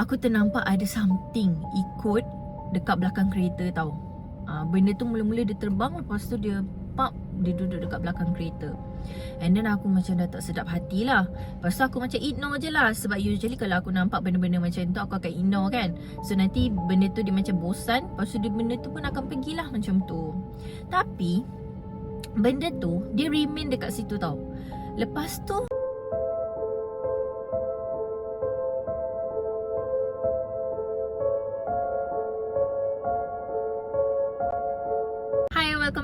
Aku ternampak ada something ikut dekat belakang kereta tau. Uh, benda tu mula-mula dia terbang lepas tu dia pop dia duduk dekat belakang kereta. And then aku macam dah tak sedap hati lah Lepas tu aku macam ignore je lah Sebab usually kalau aku nampak benda-benda macam tu Aku akan ignore kan So nanti benda tu dia macam bosan Lepas tu dia, benda tu pun akan pergilah macam tu Tapi Benda tu dia remain dekat situ tau Lepas tu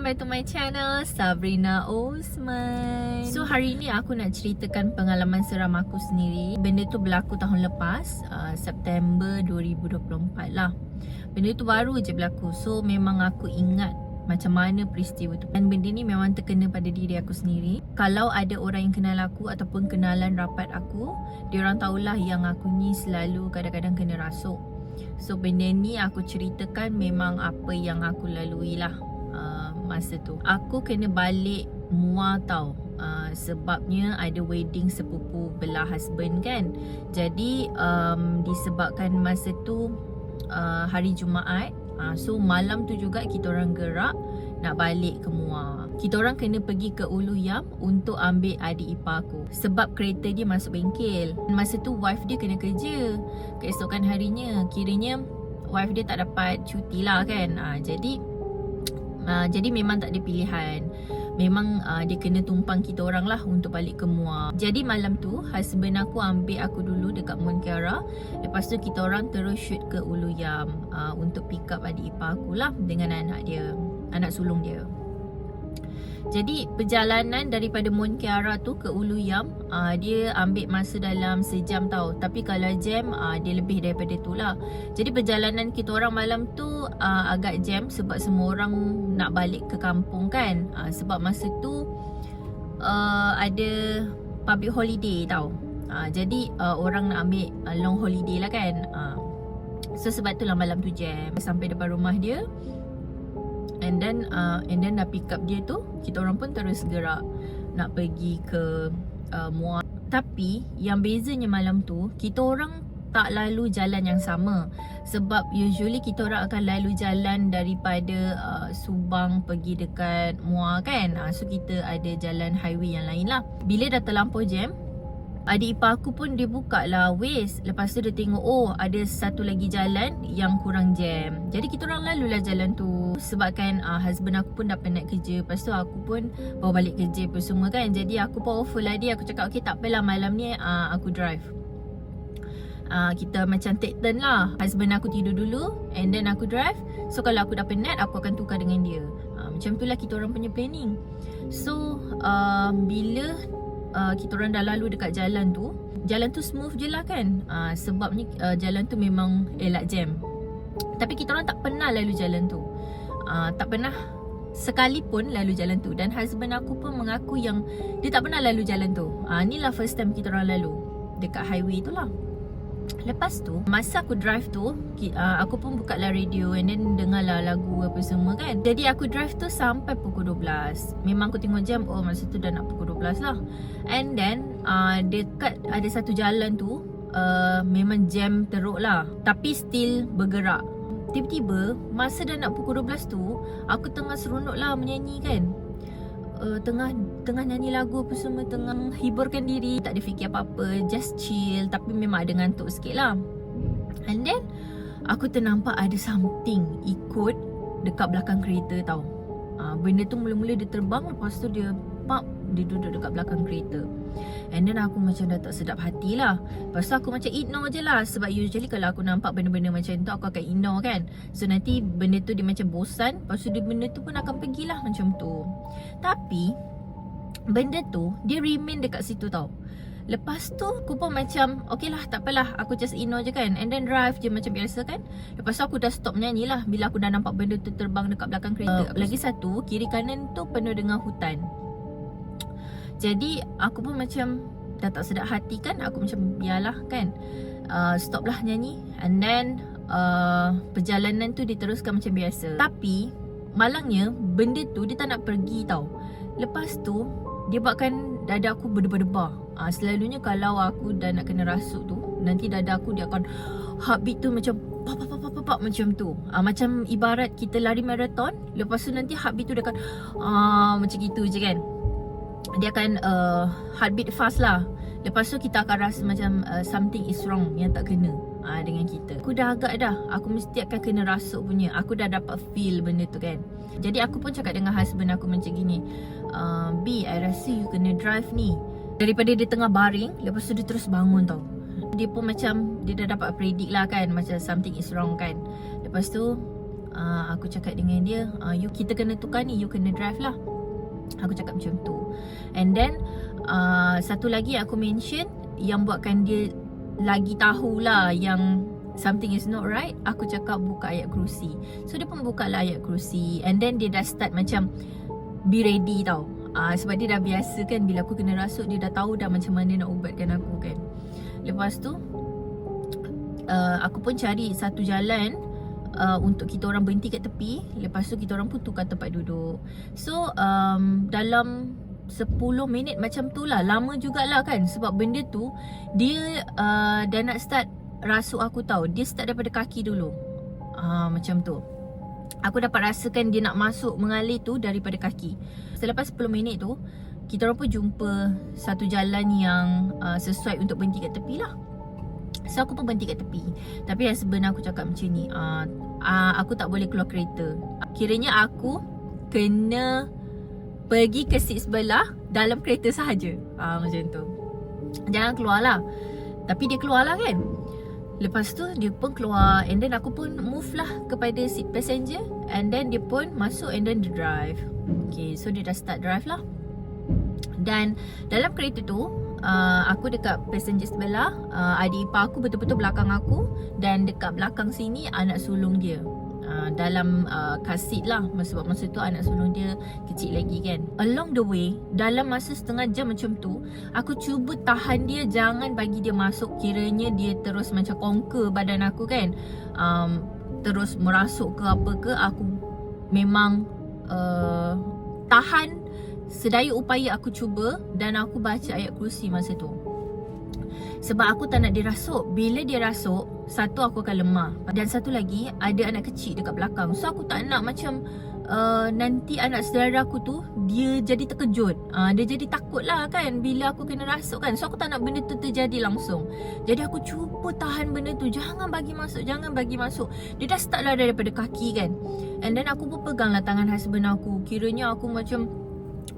back to my channel Sabrina Osman So hari ni aku nak ceritakan pengalaman seram aku sendiri. Benda tu berlaku tahun lepas uh, September 2024 lah. Benda tu baru je berlaku. So memang aku ingat macam mana peristiwa tu. Dan benda ni memang terkena pada diri aku sendiri. Kalau ada orang yang kenal aku Ataupun kenalan rapat aku Dia orang tahulah yang aku ni selalu kadang-kadang kena rasuk. So benda ni aku ceritakan memang apa yang aku lalui lah uh, masa tu Aku kena balik Mua tau uh, Sebabnya ada wedding sepupu belah husband kan Jadi um, disebabkan masa tu uh, hari Jumaat uh, So malam tu juga kita orang gerak nak balik ke Muar. Kita orang kena pergi ke Ulu Yam untuk ambil adik ipar aku. Sebab kereta dia masuk bengkel. Masa tu wife dia kena kerja. Keesokan harinya kiranya wife dia tak dapat cuti lah kan. Ha, jadi uh, jadi memang tak ada pilihan. Memang uh, dia kena tumpang kita orang lah untuk balik ke Muar. Jadi malam tu husband aku ambil aku dulu dekat Mont Kiara. Lepas tu kita orang terus shoot ke Ulu Yam uh, untuk pick up adik ipar aku lah dengan anak dia anak sulung dia. Jadi perjalanan daripada Mont Kiara tu ke Ulu Yam uh, Dia ambil masa dalam sejam tau. Tapi kalau jam uh, dia lebih daripada tu lah. Jadi perjalanan kita orang malam tu uh, agak jam Sebab semua orang nak balik ke kampung kan. Uh, Sebab masa tu uh, ada public holiday tau. Uh, Jadi uh, orang nak ambil uh, long holiday lah kan. Uh, So sebab tu lah malam tu jam. Sampai depan rumah dia And then uh, and then dah pick up dia tu Kita orang pun terus gerak Nak pergi ke uh, Muar. Tapi yang bezanya malam tu Kita orang tak lalu jalan yang sama. Sebab usually kita orang akan lalu jalan daripada uh, Subang pergi dekat Muar kan? Uh, So kita ada jalan highway yang lain lah. Bila dah terlampau jam Adik ipar aku pun dia buka lah Waze Lepas tu dia tengok Oh ada satu lagi jalan Yang kurang jam. Jadi kita orang lalu lah jalan tu. Sebabkan uh, husband aku pun dah penat kerja. Lepas tu aku pun Bawa balik kerja pun semua kan. Jadi aku pun offer lah dia. Aku cakap okay tak apalah malam ni uh, Aku drive. Uh, Kita macam take turn lah. Husband aku tidur dulu And then aku drive. So kalau aku dah penat Aku akan tukar dengan dia. Uh, Macam tu lah kita orang punya planning. So uh, Bila uh, kita orang dah lalu dekat jalan tu Jalan tu smooth je lah kan? Uh, Sebabnya uh, jalan tu memang elak jam. Tapi kita orang tak pernah lalu jalan tu. Uh, Tak pernah sekali pun lalu jalan tu. Dan husband aku pun mengaku yang Dia tak pernah lalu jalan tu. Uh, Ni lah first time kita orang lalu. Dekat highway tu lah Lepas tu Masa aku drive tu uh, Aku pun buka lah radio And then dengar lah lagu apa semua kan. Jadi aku drive tu sampai pukul 12 Memang aku tengok jam Oh masa tu dah nak pukul 12 lah. And then uh, Dekat ada satu jalan tu uh, Memang jam teruk lah. Tapi still bergerak. Tiba-tiba Masa dah nak pukul 12 tu Aku tengah seronok lah menyanyi kan uh, tengah tengah nyanyi lagu apa semua tengah hiburkan diri tak ada fikir apa-apa just chill tapi memang ada ngantuk sikit lah. And then aku ternampak ada something ikut dekat belakang kereta tau. Uh, benda tu mula-mula dia terbang lepas tu dia pop dia duduk dekat belakang kereta And then aku macam dah tak sedap hati lah. Lepas tu aku macam ignore je lah. Sebab usually kalau aku nampak benda-benda macam tu Aku akan ignore kan. So nanti benda tu dia macam bosan. Lepas tu dia, benda tu pun akan pergilah macam tu. Tapi Benda tu dia remain dekat situ tau. Lepas tu aku pun macam Okay lah tak apalah. Aku just ignore je kan. And then drive je macam biasa kan. Lepas tu aku dah stop menyanyi lah. Bila aku dah nampak benda tu terbang dekat belakang kereta. Uh, Lagi satu Kiri kanan tu penuh dengan hutan jadi aku pun macam dah tak sedap hati kan? Aku macam biarlah kan. Uh, Stop lah nyanyi. And then uh, Perjalanan tu diteruskan macam biasa. Tapi Malangnya Benda tu dia tak nak pergi tau. Lepas tu Dia buatkan dada aku berdebar-debar. Uh, Selalunya kalau aku dah nak kena rasuk tu Nanti dada aku dia akan heartbeat tu macam pap pap pap pap, pap macam tu. Ah macam ibarat kita lari maraton, lepas tu nanti heartbeat tu dia akan ah macam gitu je kan. Dia akan uh, heartbeat fast lah. Lepas tu kita akan rasa macam uh, something is wrong yang tak kena uh, dengan kita. Aku dah agak dah. Aku mesti akan kena rasuk punya. Aku dah dapat feel benda tu kan. Jadi aku pun cakap dengan husband aku macam gini. Uh, B, I rasa you kena drive ni. Daripada dia tengah baring, lepas tu dia terus bangun tau. Dia pun macam, dia dah dapat predict lah kan. Macam something is wrong kan. Lepas tu, uh, aku cakap dengan dia, uh, you kita kena tukar ni, you kena drive lah. Aku cakap macam tu. And then, uh, satu lagi aku mention yang buatkan dia lagi tahulah yang something is not right aku cakap buka ayat kerusi. So dia pun buka lah ayat kerusi. And then dia dah start macam be ready tau. Uh, sebab dia dah biasa kan bila aku kena rasuk dia dah tahu dah macam mana nak ubatkan aku kan. Lepas tu uh, aku pun cari satu jalan uh, untuk kita orang berhenti kat tepi lepas tu kita orang pun tukar tempat duduk. So um, dalam 10 minit macam tu lah Lama jugalah kan? Sebab benda tu Dia uh, dah nak start Rasuk aku tahu Dia start daripada kaki dulu. Uh, Macam tu. Aku dapat rasakan dia nak masuk mengalir tu daripada kaki. Selepas 10 minit tu Kita orang pun jumpa Satu jalan yang uh, sesuai untuk berhenti kat tepi lah So aku pun berhenti kat tepi Tapi husband aku cakap macam ni uh, uh, Aku tak boleh keluar kereta Kiranya aku Kena pergi ke seat sebelah dalam kereta sahaja. Ah uh, macam tu. Jangan keluar lah. Tapi dia keluar lah kan. Lepas tu dia pun keluar and then aku pun move lah kepada seat passenger and then dia pun masuk and then dia drive. Okay, so dia dah start drive lah. Dan dalam kereta tu uh, aku dekat passenger sebelah, uh, adik ipar aku betul-betul belakang aku. Dan dekat belakang sini anak sulung dia. Uh, dalam uh, kasit lah. Sebab masa tu anak sulung dia kecil lagi kan. Along the way dalam masa setengah jam macam tu aku cuba tahan dia. Jangan bagi dia masuk. Kiranya dia terus macam conquer badan aku kan. Um, terus merasuk ke apa ke aku memang uh, tahan sedaya upaya aku cuba dan aku baca ayat kursi masa tu. Sebab aku tak nak dia rasuk Bila dia rasuk Satu aku akan lemah. Dan satu lagi Ada anak kecil dekat belakang. So aku tak nak macam uh, Nanti anak saudara aku tu Dia jadi terkejut. Uh, Dia jadi takut lah kan Bila aku kena rasuk kan. So aku tak nak benda tu terjadi langsung. Jadi aku cuba tahan benda tu. Jangan bagi masuk Jangan bagi masuk. Dia dah start lah daripada kaki kan. And then aku pun pegang lah tangan husband aku. Kiranya aku macam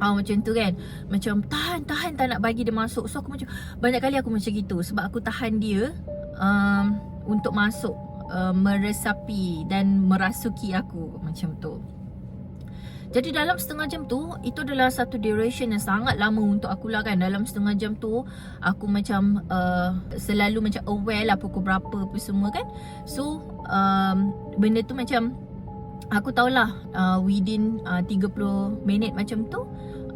Ah macam tu kan. Macam tahan tahan tak nak bagi dia masuk. So aku macam Banyak kali aku macam gitu Sebab aku tahan dia um, Untuk masuk uh, Meresapi Dan merasuki aku Macam tu. Jadi dalam setengah jam tu Itu adalah satu duration yang sangat lama untuk aku lah kan. Dalam setengah jam tu Aku macam uh, Selalu macam aware lah pukul berapa apa semua kan. So um, Benda tu macam Aku tahulah uh, within uh, 30 minit macam tu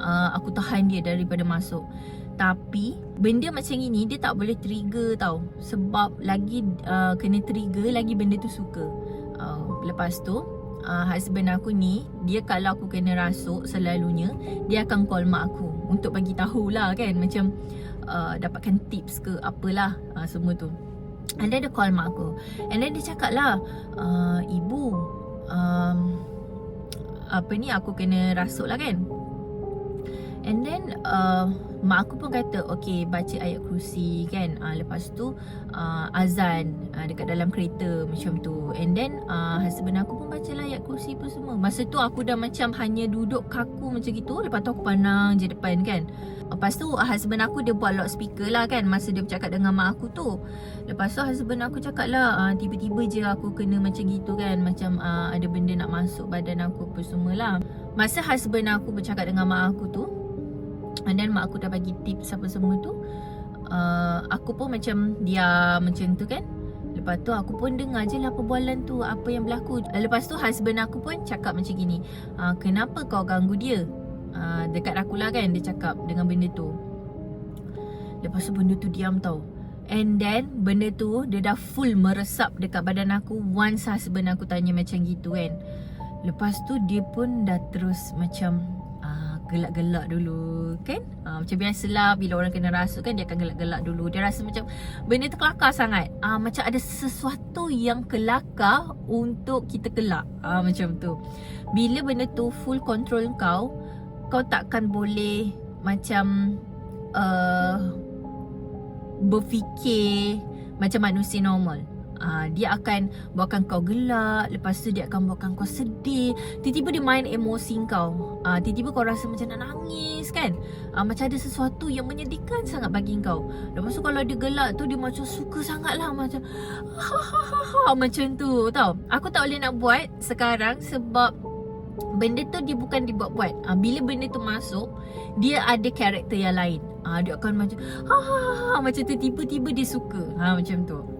uh, Aku tahan dia daripada masuk. Tapi benda macam ini dia tak boleh trigger tau. Sebab lagi uh, kena trigger lagi benda tu suka. Uh, Lepas tu uh, husband aku ni Dia kalau aku kena rasuk selalunya Dia akan call mak aku Untuk bagi tahulah kan. Macam uh, dapatkan tips ke apalah uh, semua tu. And then dia call mak aku. And then dia cakap lah uh, Ibu um, apa ni aku kena rasuk lah kan and then uh, mak aku pun kata okay baca ayat kursi kan? Uh, lepas tu uh, azan uh, dekat dalam kereta macam tu. And then uh, husband aku pun baca lah ayat kursi pun semua. Masa tu aku dah macam hanya duduk kaku macam gitu. Lepas tu aku pandang je depan kan? Lepas tu husband aku dia buat loudspeaker lah kan? Masa dia bercakap dengan mak aku tu. Lepas tu husband aku cakap lah uh, Tiba-tiba je aku kena macam gitu kan? Macam uh, ada benda nak masuk badan aku apa semua lah. Masa husband aku bercakap dengan mak aku tu And then mak aku dah bagi tips apa semua tu uh, Aku pun macam diam macam tu kan. Lepas tu aku pun dengar je lah perbualan tu Apa yang berlaku. Lepas tu husband aku pun cakap macam gini uh, Kenapa kau ganggu dia? Uh, dekat aku lah kan dia cakap dengan benda tu. Lepas tu benda tu diam tau. And then benda tu dia dah full meresap dekat badan aku once husband aku tanya macam gitu kan. Lepas tu dia pun dah terus macam uh, gelak-gelak dulu kan? Uh, macam biasalah bila orang kena rasuk kan dia akan gelak-gelak dulu. Dia rasa macam benda tu kelakar sangat. Uh, macam ada sesuatu yang kelakar untuk kita kelak. Uh, macam tu. Bila benda tu full control kau kau takkan boleh macam uh, berfikir macam manusia normal Uh, dia akan buatkan kau gelak Lepas tu dia akan buatkan kau sedih. Tiba-tiba dia main emosi kau. Uh, Tiba-tiba kau rasa macam nak nangis kan? Uh, Macam ada sesuatu yang menyedihkan sangat bagi kau. Lepas tu kalau dia gelak tu Dia macam suka sangat lah Macam Macam tu tau. Aku tak boleh nak buat sekarang Sebab Benda tu dia bukan dibuat-buat. Uh, Bila benda tu masuk Dia ada karakter yang lain. Uh, Dia akan macam ha, ha, ha, Macam tu tiba-tiba dia suka. Ha, Macam tu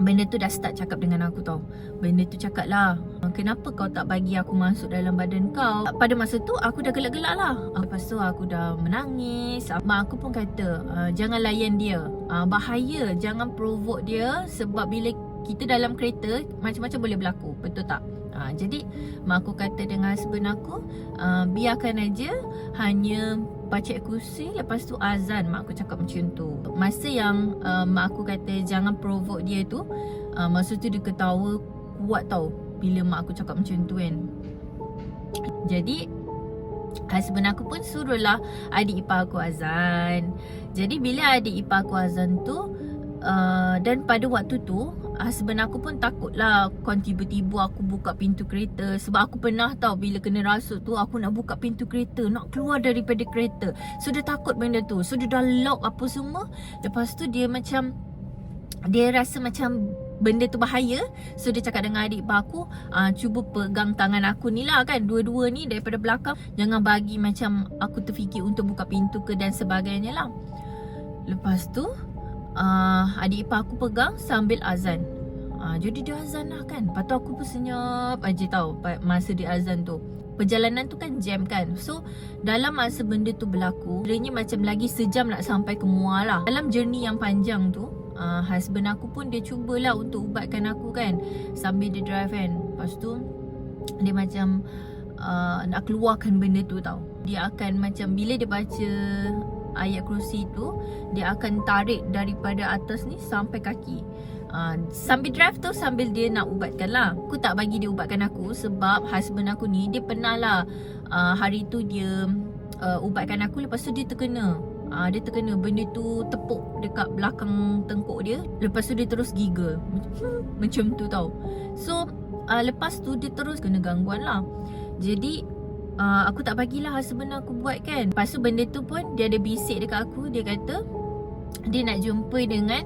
Benda tu dah start cakap dengan aku tau. Benda tu cakap lah Kenapa kau tak bagi aku masuk dalam badan kau? Pada masa tu aku dah gelak-gelak lah. Lepas tu aku dah menangis. Mak aku pun kata uh, Jangan layan dia. Uh, Bahaya. Jangan provoke dia Sebab bila kita dalam kereta Macam-macam boleh berlaku. Betul tak? Uh, jadi mak aku kata dengan husband aku Biarkan aja. Hanya baca kursi lepas tu azan mak aku cakap macam tu. Masa yang uh, mak aku kata jangan provoke dia tu uh, masa tu dia ketawa kuat tau bila mak aku cakap macam tu kan. Jadi husband aku pun suruhlah adik ipar aku azan. Jadi bila adik ipar aku azan tu uh, dan pada waktu tu husband aku pun takut lah Kon tiba-tiba aku buka pintu kereta. Sebab aku pernah tahu bila kena rasuk tu Aku nak buka pintu kereta Nak keluar daripada kereta. So dia takut benda tu. So dia dah lock apa semua. Lepas tu dia macam Dia rasa macam benda tu bahaya. So dia cakap dengan adik aku uh, Cuba pegang tangan aku ni lah kan Dua-dua ni daripada belakang. Jangan bagi macam aku terfikir untuk buka pintu ke dan sebagainya lah. Lepas tu uh, adik ipar aku pegang sambil azan. Uh, jadi dia azan lah kan. Lepas tu aku pun senyap aja tau masa dia azan tu. Perjalanan tu kan jam kan. So dalam masa benda tu berlaku, sebenarnya macam lagi sejam nak sampai ke Muar lah. Dalam journey yang panjang tu, uh, husband aku pun dia cubalah untuk ubatkan aku kan. Sambil dia drive kan. Lepas tu dia macam uh, nak keluarkan benda tu tau. Dia akan macam bila dia baca ayat kerusi tu dia akan tarik daripada atas ni sampai kaki. Uh, sambil drive tu sambil dia nak ubatkan lah. Aku tak bagi dia ubatkan aku Sebab husband aku ni Dia pernah lah uh, Hari tu dia uh, Ubatkan aku Lepas tu dia terkena. Uh, Dia terkena. Benda tu tepuk Dekat belakang tengkuk dia Lepas tu dia terus giggle Macam tu tau. So uh, Lepas tu dia terus kena gangguan lah. Jadi uh, aku tak bagilah husband aku buat kan. Lepas tu benda tu pun dia ada bisik dekat aku. Dia kata dia nak jumpa dengan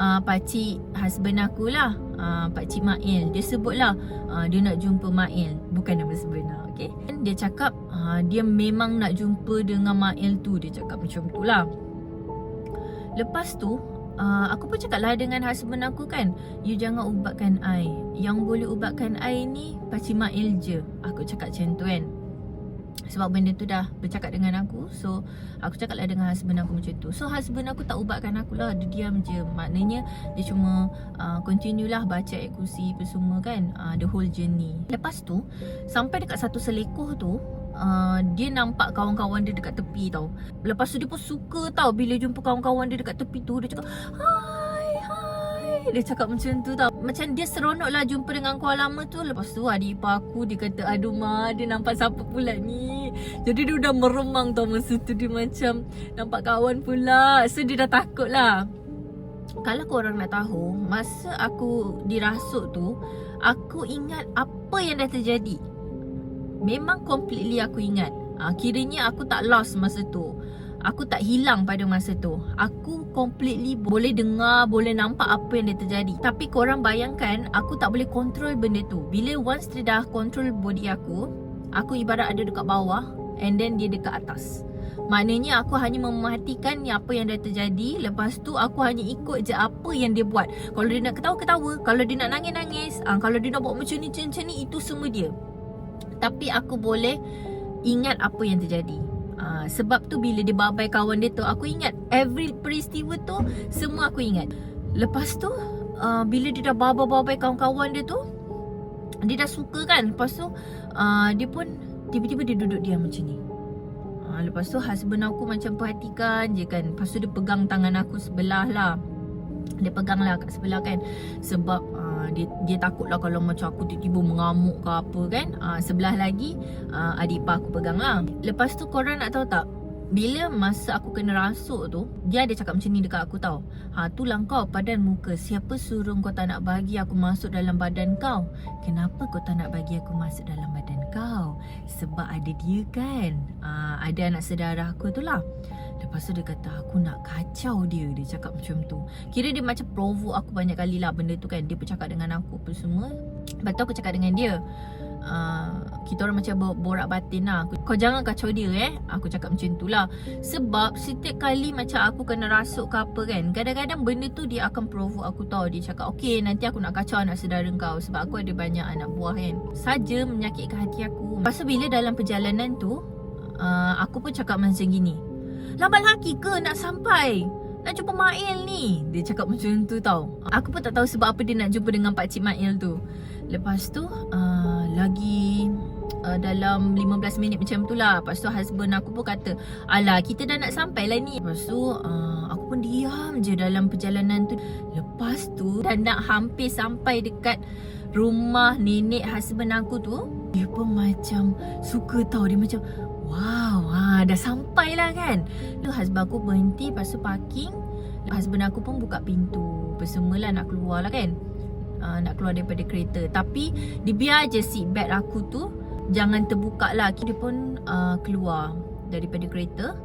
uh, pakcik husband aku lah. Uh, Pakcik Mail. Dia sebut lah uh, dia nak jumpa Mail. Bukan nama sebenar okay? Dia cakap uh, dia memang nak jumpa dengan Mail tu Dia cakap macam tu lah. Lepas tu Uh, aku pun cakap lah dengan husband aku kan You jangan ubatkan I Yang boleh ubatkan I ni Pakcik Mail je. Aku cakap macam tu kan sebab benda tu dah bercakap dengan aku. So aku cakap lah dengan husband aku macam tu. So husband aku tak ubatkan aku lah. Dia diam je. Maknanya dia cuma uh, Continue lah baca kursi apa semua kan. Uh, The whole journey. Lepas tu Sampai dekat satu selekoh tu Uh, dia nampak kawan-kawan dia dekat tepi tau. Lepas tu dia pun suka tau Bila jumpa kawan-kawan dia dekat tepi tu. Dia cakap Hai Dia cakap macam tu tau. Macam dia seronok lah jumpa dengan kawan lama tu. Lepas tu adik ipar aku dia kata Aduh ma dia nampak siapa pula ni? Jadi dia dah meremang tau masa tu. Dia macam nampak kawan pula. So dia dah takut lah. Kalau korang nak tahu Masa aku dirasuk tu Aku ingat apa yang dah terjadi. Memang completely aku ingat. Ha, Kiranya aku tak lost masa tu. Aku tak hilang pada masa tu. Aku completely boleh dengar Boleh nampak apa yang dia terjadi. Tapi korang bayangkan Aku tak boleh control benda tu. Bila once dia dah control body aku Aku ibarat ada dekat bawah And then dia dekat atas. Maknanya aku hanya memerhatikan apa yang dah terjadi. Lepas tu aku hanya ikut je apa yang dia buat. Kalau dia nak ketawa-ketawa Kalau dia nak nangis-nangis uh, Kalau dia nak buat macam ni, macam ni Itu semua dia. Tapi aku boleh ingat apa yang terjadi Uh, sebab tu bila dia babai kawan dia tu Aku ingat every peristiwa tu Semua aku ingat. Lepas tu uh, Bila dia dah babai-babai kawan-kawan dia tu Dia dah suka kan? Lepas tu uh, Dia pun Tiba-tiba dia duduk diam macam ni. Uh, Lepas tu husband aku macam perhatikan je kan? Lepas tu dia pegang tangan aku sebelah lah. Dia pegang lah kat sebelah kan? Sebab uh, dia, dia takut lah kalau macam aku tiba-tiba mengamuk ke apa kan? Uh, Sebelah lagi uh, adik ipar aku pegang lah Lepas tu korang nak tahu tak bila masa aku kena rasuk tu Dia ada cakap macam ni dekat aku tau. Ha itulah kau padan muka. Siapa suruh kau tak nak bagi aku masuk dalam badan kau? Kenapa kau tak nak bagi aku masuk dalam badan kau? Sebab ada dia kan. Ha, Ada anak saudara aku tu lah. Lepas tu dia kata aku nak kacau dia. Dia cakap macam tu. Kira dia macam provoke aku banyak kali lah benda tu kan. Dia bercakap dengan aku apa semua. Lepas tu aku cakap dengan dia uh, kita orang macam borak batin lah. Kau jangan kacau dia eh. Aku cakap macam tu lah. Sebab setiap kali macam aku kena rasuk ke apa kan Kadang-kadang benda tu dia akan provoke aku tau. Dia cakap okay nanti aku nak kacau anak saudara kau. Sebab aku ada banyak anak buah kan. Saja menyakitkan hati aku. Tu bila dalam perjalanan tu uh, Aku pun cakap macam gini Lambat lagi ke nak sampai? Nak jumpa Mail ni? Dia cakap macam tu tau. Aku pun tak tahu sebab apa dia nak jumpa dengan Pakcik Mail tu Lepas tu uh, lagi uh, dalam 15 minit macam tu lah. Lepas tu husband aku pun kata Alah kita dah nak sampai lah ni. Lepas tu uh, aku pun diam je dalam perjalanan tu. Lepas tu dah nak hampir sampai dekat rumah nenek husband aku tu Dia pun macam suka tau. Dia macam wow ha, dah sampai lah kan? Tu husband aku berhenti lepas tu parking. Husband aku pun buka pintu. Apa lah nak keluar lah kan uh, nak keluar daripada kereta. Tapi dia biar je seat belt aku tu jangan terbuka lah. Dia pun uh, keluar daripada kereta.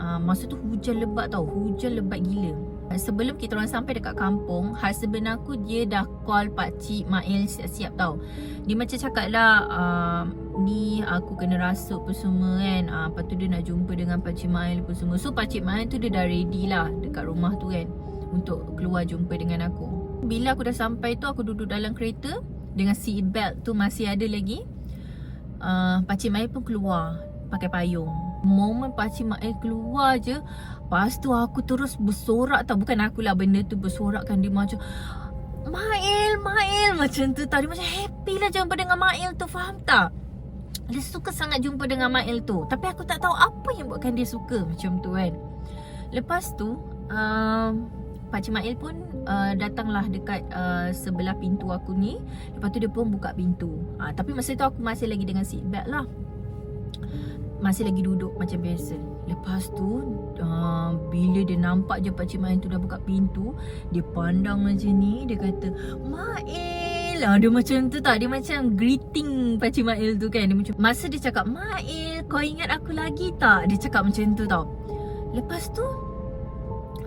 Uh, masa tu hujan lebat tau. Hujan lebat gila. Sebelum kita orang sampai dekat kampung husband aku dia dah call pak cik Mail siap-siap tau. Dia macam cakap lah uh, ni aku kena rasuk apa semua kan. Uh, lepas tu dia nak jumpa dengan pak cik Mail apa semua. So pak cik Mail tu dia dah ready lah dekat rumah tu kan untuk keluar jumpa dengan aku bila aku dah sampai tu aku duduk dalam kereta dengan seat belt tu masih ada lagi. Uh, Pakcik Mai pun keluar pakai payung. Moment Pakcik Mai keluar je, lepas tu aku terus bersorak tau. Bukan aku lah benda tu bersorak kan dia macam Mail, Mail macam tu tau. Dia macam happy lah jumpa dengan Mail tu, faham tak? Dia suka sangat jumpa dengan Mail tu. Tapi aku tak tahu apa yang buatkan dia suka macam tu kan. Lepas tu, uh, Pak Cik Mail pun uh, datanglah dekat uh, sebelah pintu aku ni. Lepas tu dia pun buka pintu. Uh, Tapi masa tu aku masih lagi dengan seat belt lah. Masih lagi duduk macam biasa. Lepas tu uh, Bila dia nampak je Pak Cik Mail tu dah buka pintu Dia pandang macam ni Dia kata Mail. Lah Dia macam tu tak Dia macam greeting Pak Cik Mail tu kan. Dia macam, Masa dia cakap Mail kau ingat aku lagi tak? Dia cakap macam tu tau. Lepas tu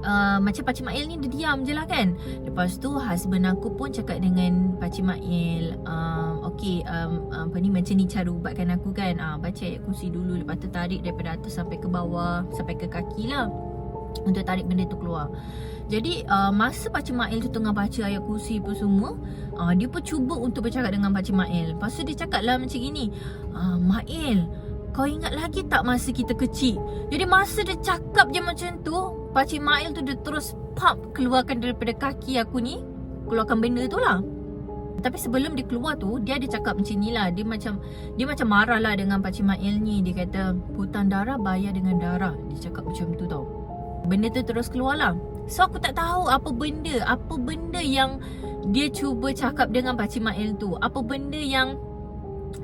uh, macam Pakcik Mail ni dia diam je lah kan. Lepas tu husband aku pun cakap dengan Pakcik Mail uh, Okay um, apa ni macam ni cara ubatkan aku kan? Uh, Baca ayat kursi dulu lepas tu tarik daripada atas sampai ke bawah Sampai ke kaki lah. Untuk tarik benda tu keluar. Jadi uh, masa Pakcik Mail tu tengah baca ayat kursi pun semua uh, Dia pun cuba untuk bercakap dengan Pakcik Mail. Lepas tu dia cakap lah macam gini uh, Mail kau ingat lagi tak masa kita kecil? Jadi masa dia cakap je macam tu, Pakcik Mail tu dia terus pop keluarkan daripada kaki aku ni. Keluarkan benda tu lah. Tapi sebelum dia keluar tu, dia ada cakap macam ni lah. Dia macam dia macam marah lah dengan Pakcik Mail ni. Dia kata, hutang darah bayar dengan darah. Dia cakap macam tu tau. Benda tu terus keluar lah. So aku tak tahu apa benda, apa benda yang dia cuba cakap dengan Pakcik Mail tu. Apa benda yang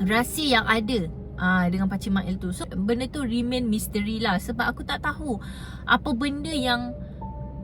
rahsia yang ada Ah dengan Pakcik Mail tu. So benda tu remain mystery lah sebab aku tak tahu apa benda yang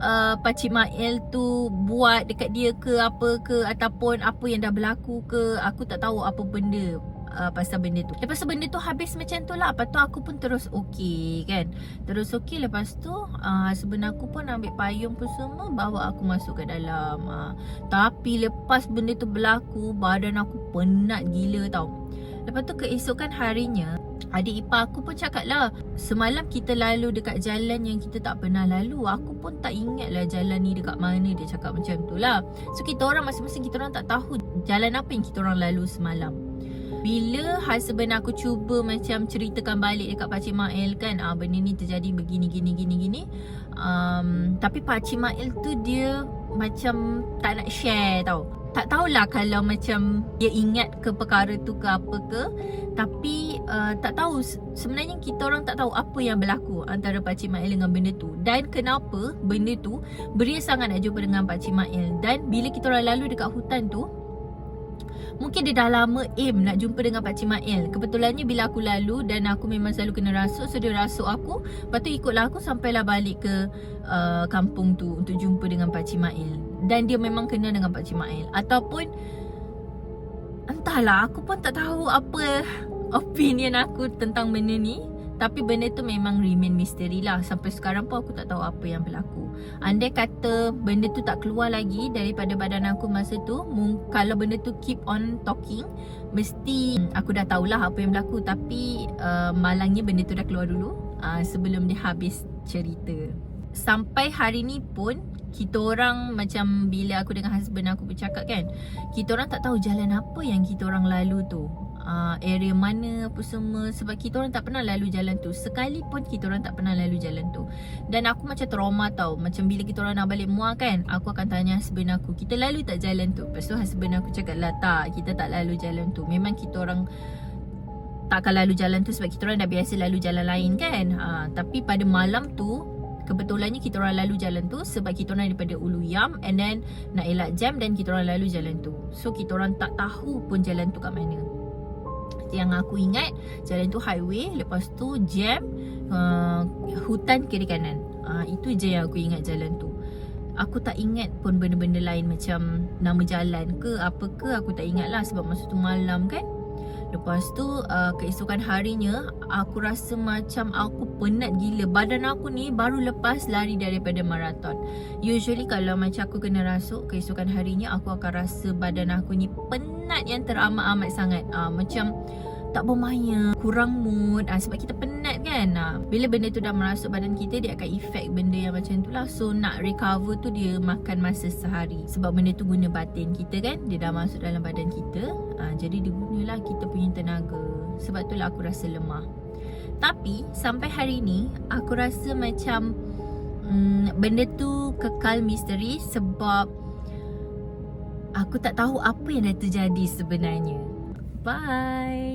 uh, Pakcik Mail tu buat dekat dia ke apa ke ataupun apa yang dah berlaku ke aku tak tahu apa benda uh, pasal benda tu. Lepas tu benda tu habis macam tu lah. Lepas tu aku pun terus okey kan. Terus okey lepas tu uh, sebenarnya aku pun ambil payung pun semua bawa aku masuk ke dalam. Uh, tapi lepas benda tu berlaku badan aku penat gila tau. Lepas tu keesokan harinya Adik ipar aku pun cakap lah Semalam kita lalu dekat jalan yang kita tak pernah lalu Aku pun tak ingat lah jalan ni dekat mana Dia cakap macam tu lah. So kita orang masing-masing kita orang tak tahu Jalan apa yang kita orang lalu semalam. Bila husband aku cuba macam ceritakan balik dekat Pakcik Mail kan ah, Benda ni terjadi begini gini gini gini um, Tapi Pakcik Mail tu dia macam tak nak share tau tak tahulah kalau macam dia ingat ke perkara tu ke apa ke. Tapi uh, tak tahu. Sebenarnya kita orang tak tahu apa yang berlaku antara Pakcik Mail dengan benda tu. Dan kenapa benda tu beria sangat nak jumpa dengan Pakcik Mail. Dan bila kita orang lalu dekat hutan tu Mungkin dia dah lama aim nak jumpa dengan Pak Cik Mail. Kebetulannya bila aku lalu dan aku memang selalu kena rasuk So dia rasuk aku. Lepas tu ikutlah aku sampailah balik ke uh, kampung tu Untuk jumpa dengan Pak Cik Mail Dan dia memang kena dengan Pak Cik Mail Ataupun Entahlah aku pun tak tahu apa opinion aku tentang benda ni. Tapi benda tu memang remain misteri lah. Sampai sekarang pun aku tak tahu apa yang berlaku. Andai kata benda tu tak keluar lagi daripada badan aku masa tu Kalau benda tu keep on talking Mesti aku dah tahulah apa yang berlaku. Tapi uh, malangnya benda tu dah keluar dulu uh, Sebelum dia habis cerita Sampai hari ni pun kita orang macam bila aku dengan husband aku bercakap kan Kita orang tak tahu jalan apa yang kita orang lalu tu. Uh, area mana apa semua sebab kita orang tak pernah lalu jalan tu. Sekali pun kita orang tak pernah lalu jalan tu. Dan aku macam trauma tau. Macam bila kita orang nak balik muar kan aku akan tanya husband aku kita lalu tak jalan tu? Lepas tu husband aku cakap lah tak. Kita tak lalu jalan tu. Memang kita orang takkan lalu jalan tu sebab kita orang dah biasa lalu jalan lain kan? Ha, tapi pada malam tu Kebetulannya kita orang lalu jalan tu sebab kita orang daripada Ulu Yam and then nak elak jam dan kita orang lalu jalan tu. So kita orang tak tahu pun jalan tu kat mana. Yang aku ingat jalan tu highway lepas tu jam uh, hutan kiri kanan. Uh, itu je yang aku ingat jalan tu. Aku tak ingat pun benda-benda lain macam nama jalan ke apa ke aku tak ingat lah sebab masa tu malam kan Lepas tu uh, keesokan harinya aku rasa macam aku penat gila. Badan aku ni baru lepas lari daripada maraton. Usually kalau macam aku kena rasuk keesokan harinya aku akan rasa badan aku ni penat yang teramat-amat sangat. Uh, macam tak bermaya, kurang mood uh, sebab kita penat kan. Uh, bila benda tu dah merasuk badan kita dia akan efek benda yang macam tu lah. So nak recover tu dia makan masa sehari. Sebab benda tu guna batin kita kan. Dia dah masuk dalam badan kita. Uh, jadi dia gunalah kita punya tenaga. Sebab tu lah aku rasa lemah. Tapi sampai hari ni aku rasa macam um, benda tu kekal misteri sebab aku tak tahu apa yang dah terjadi sebenarnya. Bye.